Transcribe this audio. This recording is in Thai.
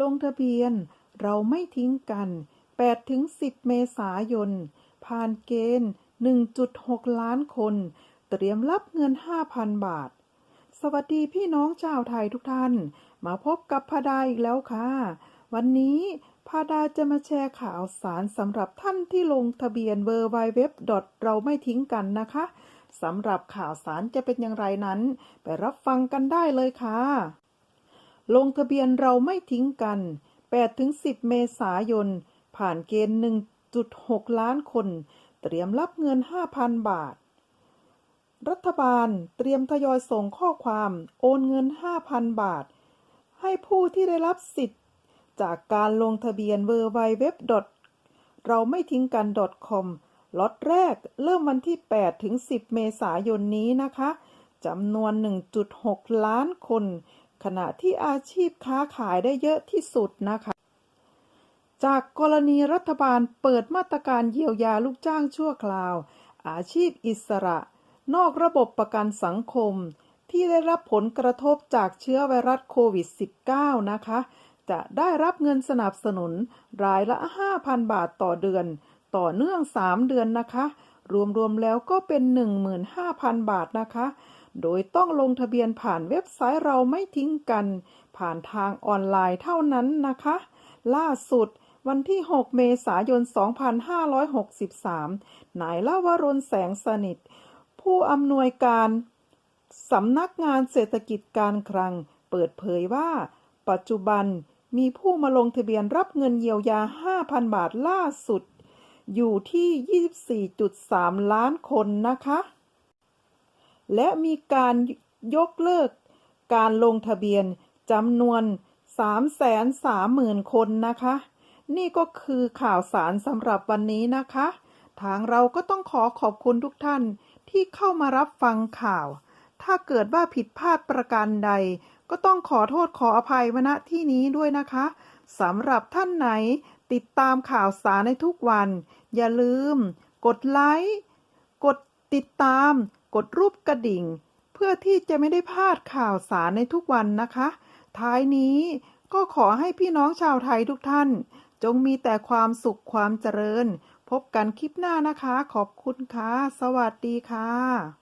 ลงทะเบียน เราไม่ทิ้งกัน 8-10 เมษายน ผ่านเกณฑ์ 1.6 ล้านคน เตรียมรับเงิน 5,000 บาท สวัสดีพี่น้องชาวไทยทุกท่าน มาพบกับพาดาอีกแล้วค่ะ วันนี้พาดาจะมาแชร์ข่าวสารสำหรับท่านที่ลงทะเบียน w w w เราไม่ทิ้งกันนะคะสำหรับข่าวสารจะเป็นอย่างไรนั้น ไปรับฟังกันได้เลยค่ะ ลงทะเบียนเราไม่ทิ้งกัน 8-10 เมษายน ผ่านเกณฑ์ 1.6 ล้านคน เตรียมรับเงิน 5,000 บาท รัฐบาลเตรียมทยอยส่งข้อความโอนเงิน 5,000 บาท ให้ผู้ที่ได้รับสิทธิ์ จากการลงทะเบียน w w w เราไม่ทิ้งกัน .com ล็อตแรกเริ่มวันที่ 8 ถึง 10 เมษายนนี้นะคะจำนวน 1.6 ล้านคน ขณะที่อาชีพค้าขายได้เยอะที่สุดนะคะ จากกรณีรัฐบาลเปิดมาตรการเยียวยาลูกจ้างชั่วคราว อาชีพอิสระ นอกระบบประกันสังคม ที่ได้รับผลกระทบจากเชื้อไวรัสโควิด -19 นะคะ จะได้รับเงินสนับสนุนรายละ 5,000 บาทต่อเดือน ต่อเนื่อง 3 เดือนนะคะ รวมๆแล้วก็เป็น 15,000 บาทนะคะ โดยต้องลงทะเบียนผ่านเว็บไซต์เราไม่ทิ้งกัน ผ่านทางออนไลน์เท่านั้นนะคะ ล่าสุดวันที่ 6 เมษายน 2563 นายลาวรนแสงสนิท ผู้อำนวยการสำนักงานเศรษฐกิจการคลัง เปิดเผยว่า ปัจจุบันมีผู้มาลงทะเบียนรับเงินเยียวยา 5,000 บาทล่าสุด อยู่ที่ 24.3 ล้านคนนะคะ และมีการยกเลิกการลงทะเบียนจำนวน 330,000 คนนะคะ นี่ก็คือข่าวสารสำหรับวันนี้นะคะ ทางเราก็ต้องขอขอบคุณทุกท่านที่เข้ามารับฟังข่าว ถ้าเกิดว่าผิดพลาดประการใด ก็ต้องขอโทษขออภัยมาณที่นี้ด้วยนะคะสำหรับท่านไหนติดตามข่าวสารในทุกวัน อย่าลืม กดไลค์ กดติดตาม กดรูปกระดิ่ง เพื่อที่จะไม่ได้พลาดข่าวสารในทุกวันนะคะ ท้ายนี้ก็ขอให้พี่น้องชาวไทยทุกท่าน จงมีแต่ความสุขความเจริญ พบกันคลิปหน้านะคะ ขอบคุณค่ะ สวัสดีค่ะ